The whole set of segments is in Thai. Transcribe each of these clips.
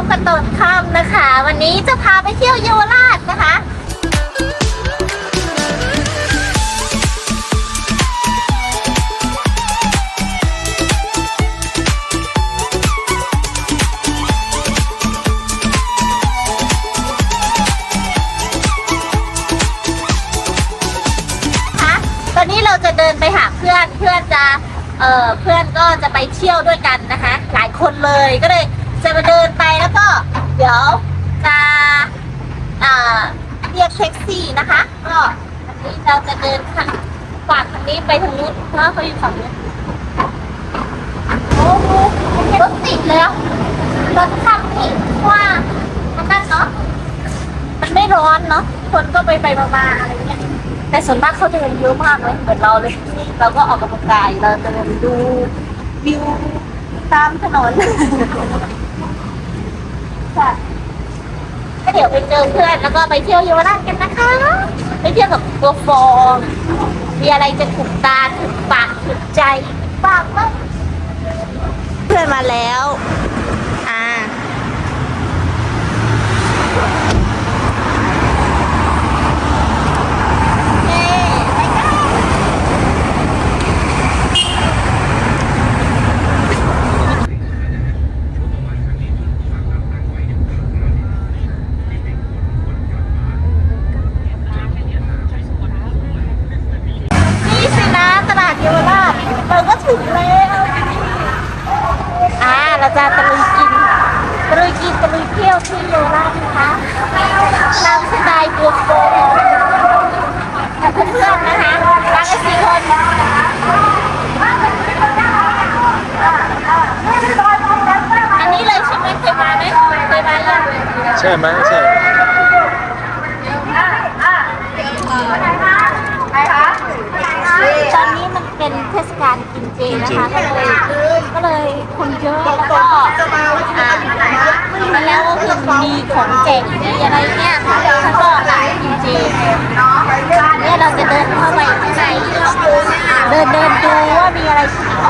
บกันตอนค่ำนะคะ วันนี้จะพาไปเที่ยวเยาวราชนะคะคะตอนนี้เราจะเดินไปหาเพื่อน เพื่อนจะ เอ่อเพื่อนก็จะไปเที่ยวด้วยกันนะคะ หลายคนเลย ก็เลย จะมาเดินไปแล้วก็เดี๋ยวจะอ่าเรียกแท็กซี่นะคะ ก็อันนี้เราจะเดินทางฝั่งทางนี้ไปทางนู้นเพราะเขาอยู่ฝั่งนู้โอ้โหรถติดแล้วรถขับนี่ว่ามันนั่นเนาะมันไม่ร้อนเนาะคนก็ไปไปมาๆอะไรเงี้ยแต่ส่วนมากเขาจะเดินเยอะมากเลยเหมือนเราเลยเราก็ออกกำลังกายเราจะเดินดูวิวตามถนน ค่ะก็ เดี๋ยวไปเจอเพื่อนแล้วก็ไปเที่ยวเยาวราชกันนะคะ ไปเที่ยวกับตัวฟองมีอะไรจะถูกตาถูกปากถูกใจบ้างไหมเพื่อนมาแล้ว อ่า เย้ไปกันนี่สินะตลาดเยาวราชเราก็ถึงแล้วอ่า เราจะตะลุยกิน ตะลุยกินตะลุยเที่ยวที่เยาวราชนะคะตามสไตล์บัวโฟกับเพื่อนๆนะคะมากันสี่คนอันนี้เลยใช่ไหมเคยมาไหมเคยมายัง ใช่ไหมใช่ตอนนี้มันเป็นเทศกาลกินเจนะคะ ก็เลยก็เลยคนเยอะแล้วก็อ่ามาแล้วก็คือมีของแจกมีอะไรเนี่ยค่ะแล้วก็ร้านกินเจเนี่ยเราจะเดินเข้าไปข้างในเดินเดินดูว่ามีอะไรข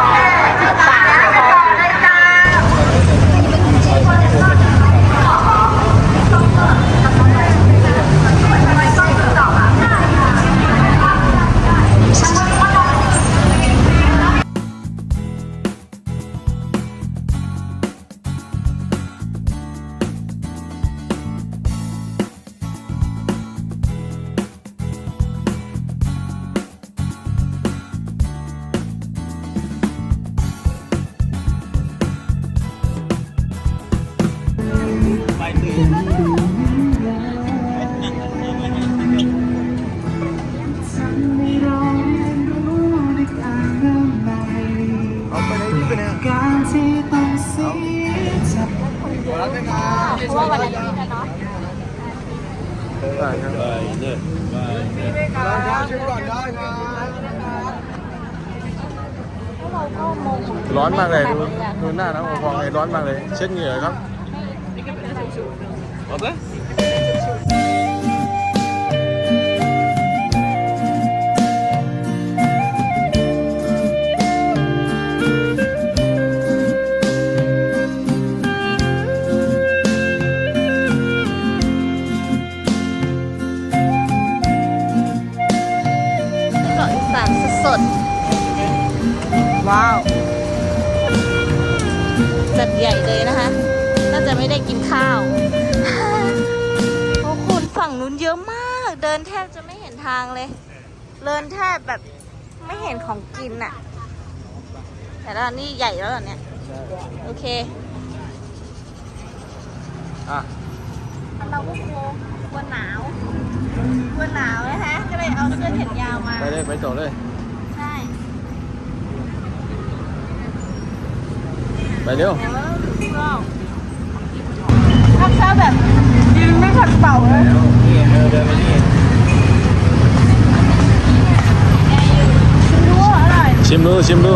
ายที่ป่าข ร้อนมากเลยดูดูหน้าน้องฟองไอ้ร้อนมากเลย เช็ดเหงื่อครับเห็นทางเลยเดินแทบแบบไม่เห็นของกินอะแต่ละนี่ใหญ่แล้วเหรอเนี่ย โอเค อะ เราก็กลัวกลัวหนาวกลัวหนาวนะคะ ก็เลยเอาเสื้อแขนยาวมา ไปเลยไปต่อเลย ใช่ไปเร็วเดี๋ยวเราถ้าเช้าแบบยืนไม่ทันเป่าเลย เดินไปนี่ ว่าอร่อย ชิมดูชิมดู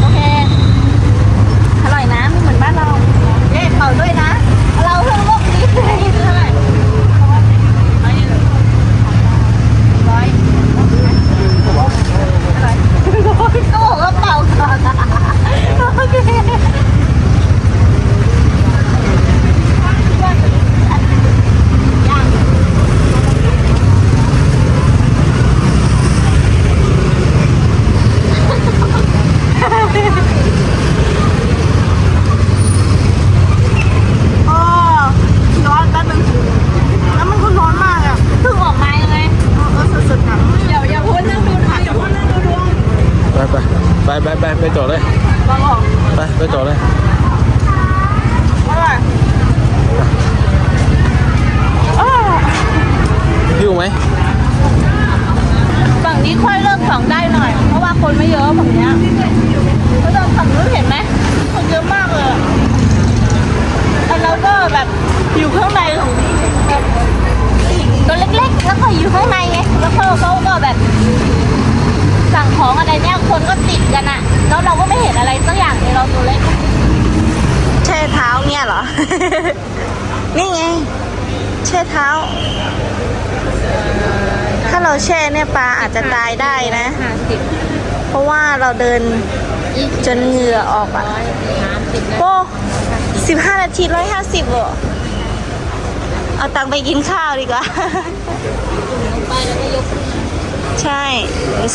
โอเค อร่อยนะไม่เหมือนบ้านเราเอ๊ะเป่าด้วยนะ เราเพิ่งโลกนี้เลยเท่าไหร่ อดเลย บางออก ไปไปจอดเลย อร่อยอ้อ หิว ไหมฝั่งนี้ค่อยเริ่มของได้หน่อย เพราะว่าคนไม่เยอะฝั่งเนี้ยแล้วตอนฝั่งนู้นเห็นไหมคนเยอะมากเลยอะแต่เราก็แบบอยู่ข้างในของแบบตัวเล็กๆ แล้วก็อยู่ข้างในไงแล้วเขาเขาก็แบบ สั่งของอะไรเนี่ยคนก็ติดกันอะแล้วเราก็ไม่เห็นอะไรสักอย่างเลยเราตัวเล็ก แช่เท้าเนี่ยเหรอ นี่ไง แช่เท้าถ้า เราแช่เนี่ยปลาอาจจะตายได้นะ ห้าสิบเพราะว่าเราเดินจนเหงื่อออกอะร้อยสามสิบนะโอ้สิบห้านาทีร้อยห้าสิบเหรอเอาตังค์ไปกินข้าวดีกว่า ลงไปแล้วก็ยกขึ้นใช่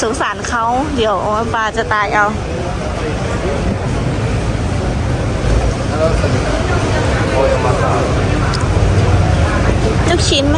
สงสารเขาเดี๋ยวปลาจะตายเอา ลูกชิ้นไหม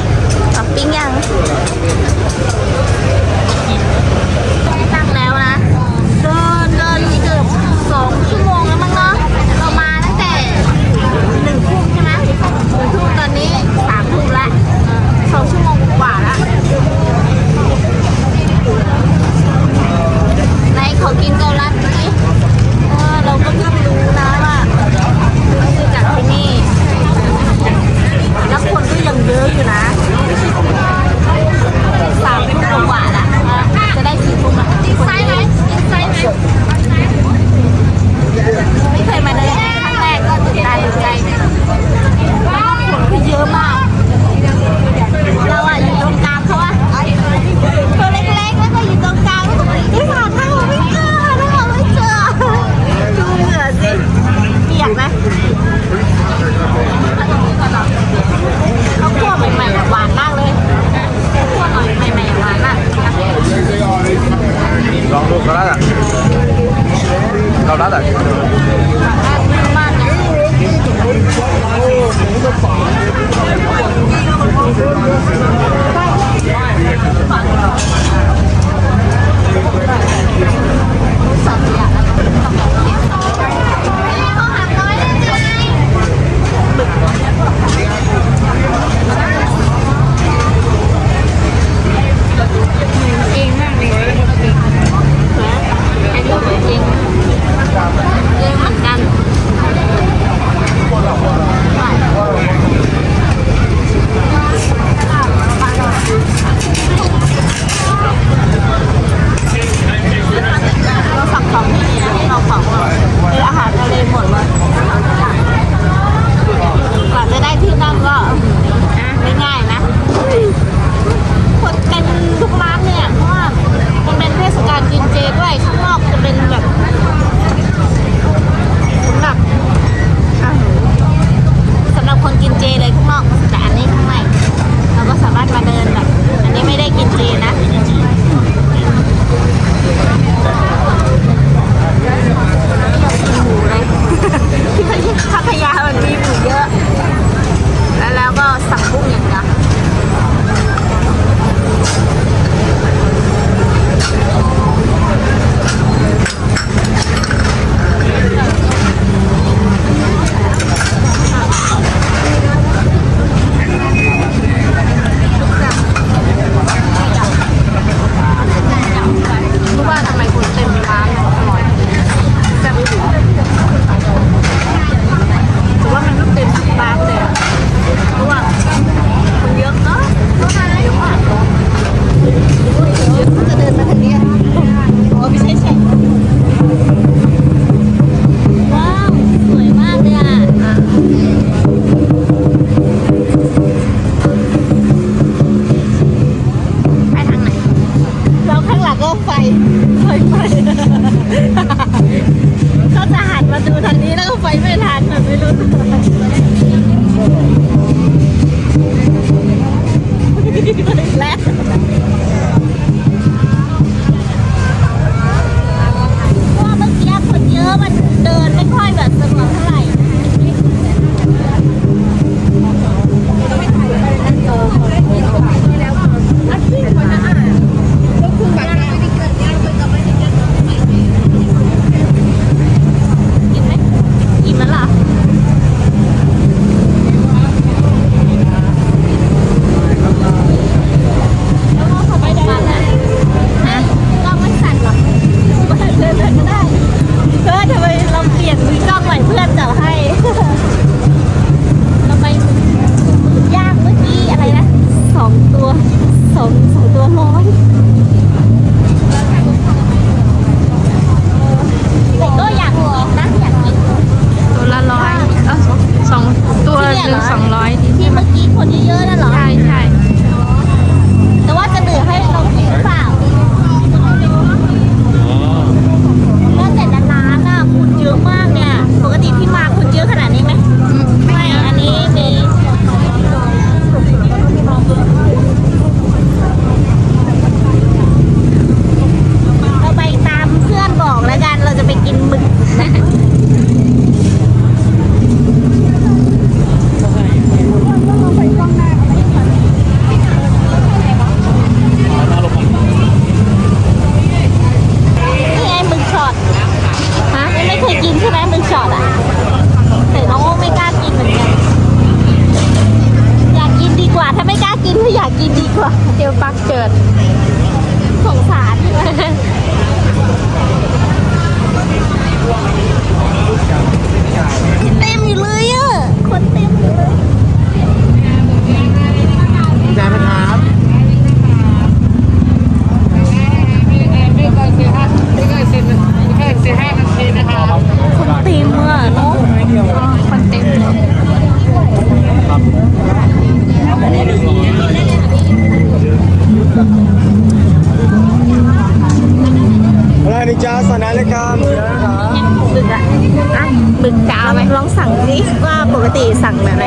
หมึกจะเอาไหมลองสั่งดิว่าปกติสั่งแบบไหน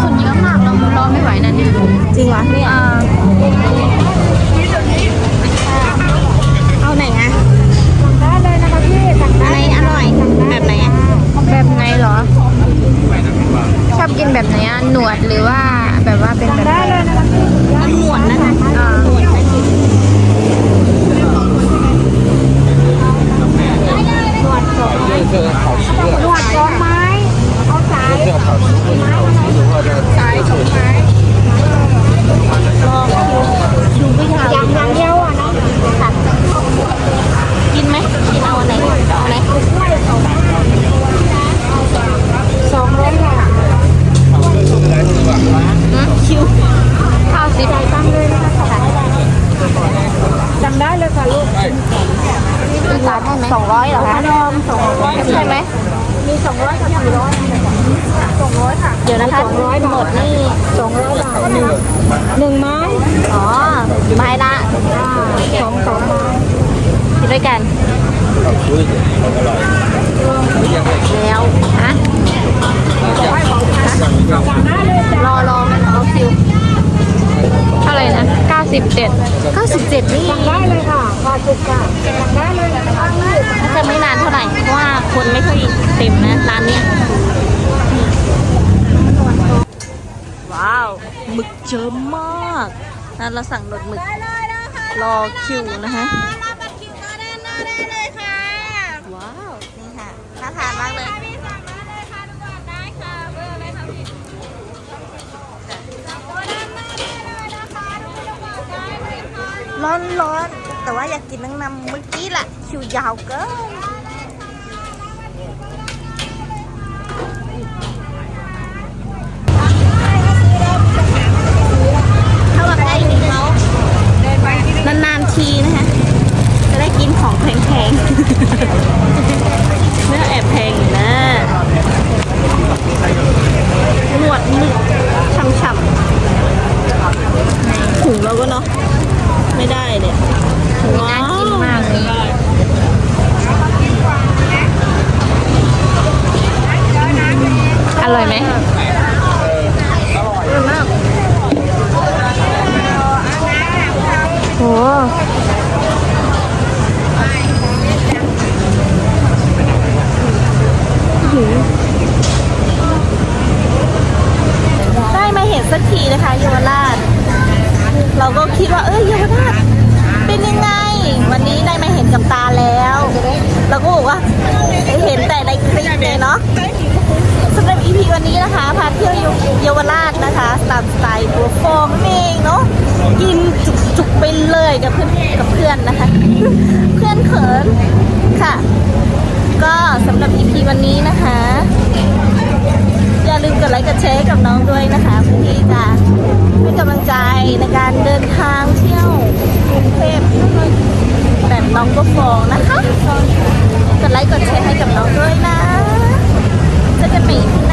คนเยอะมากเรารอไม่ไหวนะเนี่ยจริงเหรอเนี่ยเอาไหนอะได้เลยนะคะพี่สั่งอันไหนอร่อยแบบไหนอะแบบไหนเหรอ ชอบกินแบบไหนอะหนวดหรือว่าแบบว่าเป็นแบบได้เลยนะคะเอาหนวดนะคะอ่าหนวดนะกินหนวดสดหนวดร้อนไม้ เอาสายสายสองไม้ลองคิวคิวไม่ยาวอย่างอย่างเดียวอะเนาะค่ะกินไหมกินเอาไหนเอาไหน สองร้อยค่ะ คิว ข้าวสิบตั้งเลยนะคะ ค่ะ จำได้เลยค่ะลูก ร้านได้ไหมสองร้อยเหรอคะนมสองร้อยใช่ไหม มีสองร้อยกับสี่ร้อยสองร้อยค่ะ เดี๋ยวนะคะหมดนี่ สองร้อยบาทหนึ่งหนึ่งไม้ อ๋อไม้ละ สองสองไม้ กินด้วยกัน แล้วฮะรอรอรอคิว เท่าไหร่นะเก้าสิบเจ็ด 97 นี่ ได้เลยค่ะพอจุกค่ะสั่งได้เลยนะคะ น่าจะไม่นานเท่าไหร่ เพราะว่าคนไม่ค่อยเต็มนะ ร้านเนี้ยว้าวหมึก เยอะมากนั้นเราสั่งหนวดหมึก รอคิวนะคะว้าว นี่ค่ะ น่าทานมากเลยร้อนร้อนๆ แต่ว่าอยากกินน้ำนำเมื่อกี้แหละคิวยาวเกินเข้ากับใกล้ถึงเขานานๆทีนะคะ จะได้กินของแพงๆ เนื้อแอบแพงอยู่นะหนวดหมึกช่ำๆถุงเราก็เนาะ ไม่ได้เนี่ยว้าว กินมากเลย อร่อยไหมโห ได้มาเห็ นะคะเยาวราช เราก็คิดว่าเอ้ยเยาวราชเป็นยังไง วันนี้ได้มาเห็นกับตาแล้ว เราก็บอกว่าเห็นแต่ในคลิปเลยเนาะสำหรับ EP วันนี้นะคะพาเที่ยวเยาวราชนะคะตามสไตล์บัวฟองนั่เองเนาะกินจุกๆไปเลยกับเพื่อนกับเพื่อนนะคะ เพื่อนเขินค่ะ ก็สำหรับ EP วันนี้นะคะ ลืมกดไลค์กดแชร์กับน้องด้วยนะคะเพื่อที่จะเป็นกำลังใจในการเดินทางเที่ยวกรุงเทพแบบน้องก็ฟองนะคะ กดไลค์กดแชร์ให้กับน้องด้วยนะเจอกันใหม่